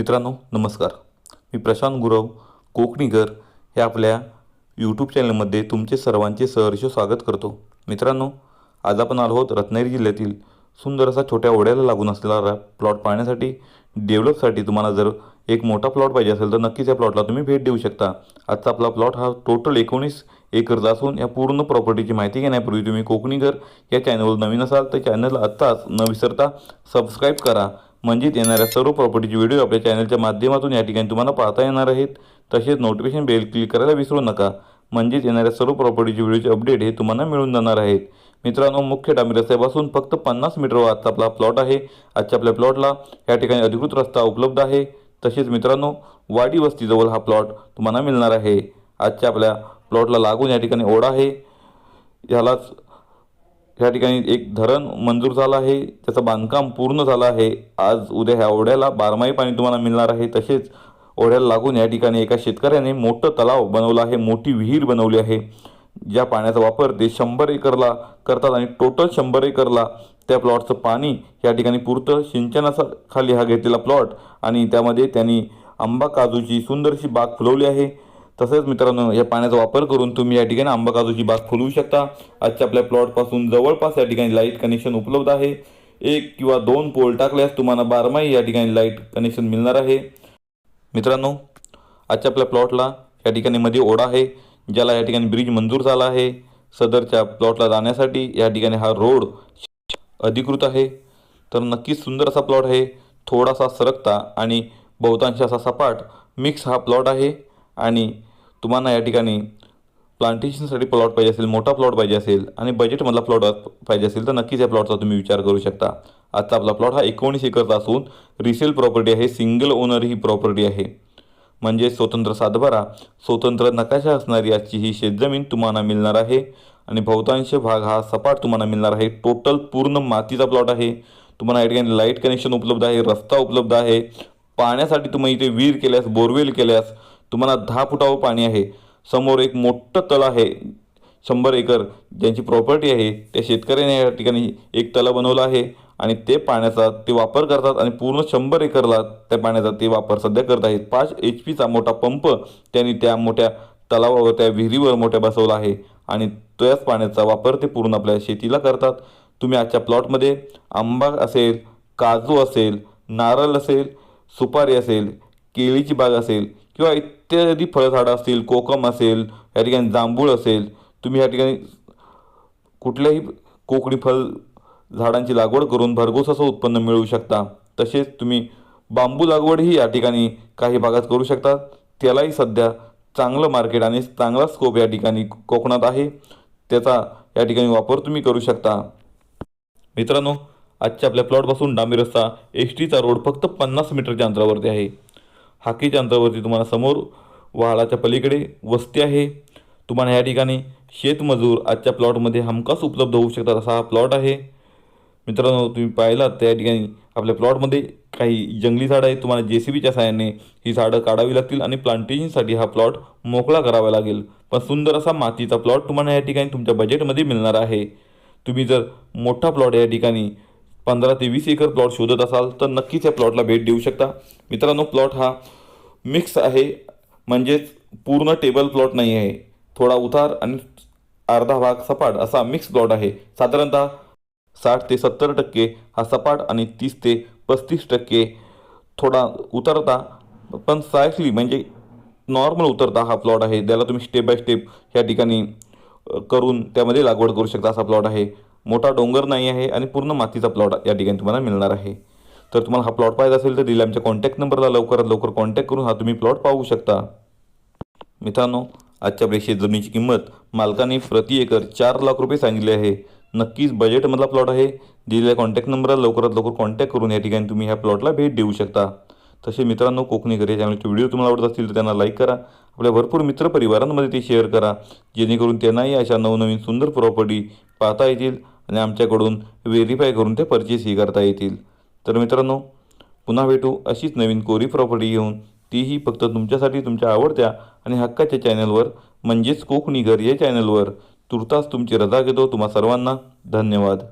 मित्रांनो नमस्कार. मी प्रशांत गुरव कोकणीकर. हे आपल्या यूट्यूब चॅनलमध्ये तुमचे सर्वांचे सहर्ष स्वागत करतो. मित्रांनो आज आपण आलो आहोत रत्नागिरी जिल्ह्यातील सुंदर असा छोट्या ओढ्याला लागून असलेला प्लॉट पाहण्यासाठी. डेव्हलपसाठी तुम्हाला जर एक मोठा प्लॉट पाहिजे असेल तर नक्कीच या प्लॉटला तुम्ही भेट देऊ शकता. आजचा आपला प्लॉट हा टोटल एकोणीस एकरचा असून या पूर्ण प्रॉपर्टीची माहिती घेण्यापूर्वी तुम्ही कोकणीकर या चॅनलवर नवीन असाल तर चॅनल आत्ताच न विसरता सबस्क्राईब करा. म्हणजेच येणाऱ्या सर्व प्रॉपर्टीचे व्हिडिओ आपल्या चॅनलच्या माध्यमातून या ठिकाणी तुम्हाला पाहता येणार आहेत. तसेच नोटिफिकेशन बेल क्लिक करायला विसरू नका. म्हणजेच येणाऱ्या सर्व प्रॉपर्टीचे व्हिडिओचे अपडेट हे तुम्हाला मिळून जाणार आहेत. मित्रांनो मुख्य डांबी रस्त्यापासून फक्त पन्नास मीटरवर आजचा आपला प्लॉट आहे. आजच्या आपल्या प्लॉटला या ठिकाणी अधिकृत रस्ता उपलब्ध आहे. तसेच मित्रांनो वाडी वस्तीजवळ हा प्लॉट तुम्हाला मिळणार आहे. आजच्या आपल्या प्लॉटला लागून या ठिकाणी ओढा आहे. ह्यालाच या ठिकाणी एक धरण मंजूर झालं आहे. त्याचं बांधकाम पूर्ण झालं आहे. आज उद्या ह्या ओढ्याला बारमाही पाणी तुम्हाला मिळणार आहे. तसेच ओढ्याला लागून या ठिकाणी एका शेतकऱ्याने मोठं तलाव बनवलं आहे. मोठी विहीर बनवली आहे. ज्या पाण्याचा वापर ते शंभर एकरला करतात आणि टोटल शंभर एकरला त्या प्लॉटचं पाणी या ठिकाणी पुरतं. सिंचनाचा खाली हा घेतलेला प्लॉट आणि त्यामध्ये त्यांनी आंबा काजूची सुंदरशी बाग फुलवली आहे. तसेच मित्रांनो या पाण्याचा वापर करून तुम्ही या ठिकाणी आंबा काजूची बाग फुलवू शकता. आजच्या आपल्या प्लॉटपासून जवळपास या ठिकाणी लाइट कनेक्शन उपलब्ध आहे. एक किंवा दोन पोल टाकल्यास तुम्हाला बारमाही या ठिकाणी लाइट कनेक्शन मिळणार आहे. मित्रांनो आजच्या आपल्या प्लॉटला या ठिकाणी मध्ये ओढा आहे ज्याला या ठिकाणी ब्रिज मंजूर झाला आहे. सदरच्या प्लॉटला जाण्यासाठी या ठिकाणी हा रोड अधिकृत आहे. तर नक्कीच सुंदर असा प्लॉट आहे. थोडासा सरकता आणि बहुतांश असा सपाट मिक्स हा प्लॉट आहे. आणि तुम्हाला या ठिकाणी प्लांटेशनसाठी प्लॉट पाहिजे असेल मोठा प्लॉट पाहिजे असेल आणि बजेटमधला प्लॉट पाहिजे असेल तर नक्कीच या प्लॉटचा तुम्ही विचार करू शकता. आजचा आपला प्लॉट हा एकोणीस एकरचा असून रिसेल प्रॉपर्टी आहे सिंगल ओनर ही प्रॉपर्टी आहे. म्हणजे स्वतंत्र सातबारा स्वतंत्र नकाशा असणारी आजची ही शेतजमीन तुम्हाला मिळणार आहे. आणि बहुतांश भाग हा सपाट तुम्हाला मिळणार आहे. टोटल पूर्ण मातीचा प्लॉट आहे. तुम्हाला या ठिकाणी लाइट कनेक्शन उपलब्ध आहे रस्ता उपलब्ध आहे. पाण्यासाठी तुम्ही इथे विहीर केल्यास बोरवेल केल्यास तुम्हाला दहा फुटावर पाणी आहे. समोर एक मोठं तळ आहे. शंभर एकर ज्यांची प्रॉपर्टी आहे त्या शेतकऱ्याने या ठिकाणी एक तलाव बनवला आहे आणि ते पाण्याचा ते वापर करतात आणि पूर्ण शंभर एकरला त्या पाण्याचा ते वापर सध्या करत आहेत. पाच एच पीचा मोठा पंप त्यांनी त्या मोठ्या तलावावर त्या विहिरीवर मोठ्या बसवला आहे आणि त्याच पाण्याचा वापर ते पूर्ण आपल्या शेतीला करतात. तुम्ही आजच्या प्लॉटमध्ये आंबा असेल काजू असेल नारळ असेल सुपारी असेल केळीची बाग असेल किंवा इत्यादी फळझाडं असतील कोकम असेल या ठिकाणी जांभूळ असेल तुम्ही या ठिकाणी कुठल्याही कोकणी फळ झाडांची लागवड करून भरघोस असं उत्पन्न मिळवू शकता. तसेच तुम्ही बांबू लागवडही या ठिकाणी काही भागात करू शकता. त्यालाही सध्या चांगलं मार्केट आणि चांगला स्कोप या ठिकाणी कोकणात आहे. त्याचा या ठिकाणी वापर तुम्ही करू शकता. मित्रांनो आजच्या आपल्या प्लॉटपासून डांबी रस्ता एस टीचा रोड फक्त पन्नास मीटरच्या अंतरावरती आहे. हाकीच्या अंतरावरती तुम्हाला समोर वाहळाच्या पलीकडे वस्ती आहे. तुम्हाला या ठिकाणी शेतमजूर आजच्या प्लॉटमध्ये हमखास उपलब्ध होऊ शकतात असा हा प्लॉट आहे. मित्रांनो तुम्ही पाहिलात त्या ठिकाणी आपल्या प्लॉटमध्ये काही जंगली झाडं आहेत. तुम्हाला जे सी बीच्या साहाय्याने ही झाडं काढावी लागतील आणि प्लांटेशनसाठी हा प्लॉट मोकळा करावा लागेल. पण सुंदर असा मातीचा प्लॉट तुम्हाला या ठिकाणी तुमच्या बजेटमध्ये मिळणार आहे. तुम्ही जर मोठा प्लॉट या ठिकाणी पंधरा ते वीस एकर प्लॉट शोधत असाल तर नक्कीच या प्लॉटला भेट देऊ शकता. मित्रांनो प्लॉट हा मिक्स आहे. म्हणजेच पूर्ण टेबल प्लॉट नाही आहे. थोडा उतार आणि अर्धा भाग सपाट असा मिक्स प्लॉट आहे. साधारणतः साठ ते सत्तर टक्के हा सपाट आणि तीस ते पस्तीस टक्के थोडा उतरता. पण सायकली म्हणजे नॉर्मल उतरता हा प्लॉट आहे. त्याला तुम्ही स्टेप बाय स्टेप या ठिकाणी करून त्यामध्ये लागवड करू शकता असा प्लॉट आहे. मोठा डोंगर नाही आहे आणि पूर्ण मातीचा प्लॉट या ठिकाणी तुम्हाला मिळणार आहे. तर तुम्हाला हा प्लॉट पाहिजे असेल तर दिल्या आमच्या कॉन्टॅक्ट नंबरला लवकरात लवकर कॉन्टॅक्ट करून हा तुम्ही प्लॉट पाहू शकता. मित्रांनो आजच्या प्रेक्षित जमिनीची किंमत मालकाने प्रति एकर चार लाख रुपये सांगितले आहे. नक्कीच बजेटमधला प्लॉट आहे. दिलेल्या कॉन्टॅक्ट नंबरला लवकरात लवकर कॉन्टॅक्ट करून या ठिकाणी तुम्ही ह्या प्लॉटला भेट देऊ शकता. तसे मित्रांनो कोकणी घरी चॅनलचे व्हिडिओ तुम्हाला आवडत असतील तर त्यांना लाईक करा. आपल्या भरपूर मित्रपरिवारांमध्ये ते शेअर करा. जेणेकरून त्यांनाही अशा नवनवीन सुंदर प्रॉपर्टी पाहता येतील आणि आमच्याकडून व्हेरीफाय करून ते परचेसही करता येतील. तर मित्रांनो पुन्हा भेटू अशीच नवीन कोरी प्रॉपर्टी घेऊन. तीही फक्त तुमच्यासाठी तुमच्या आवडत्या आणि हक्काच्या चॅनलवर म्हणजेच कोकणी घर या चॅनलवर तुर्तास तुमची रजा घेतो तुम्हा सर्वांना. धन्यवाद.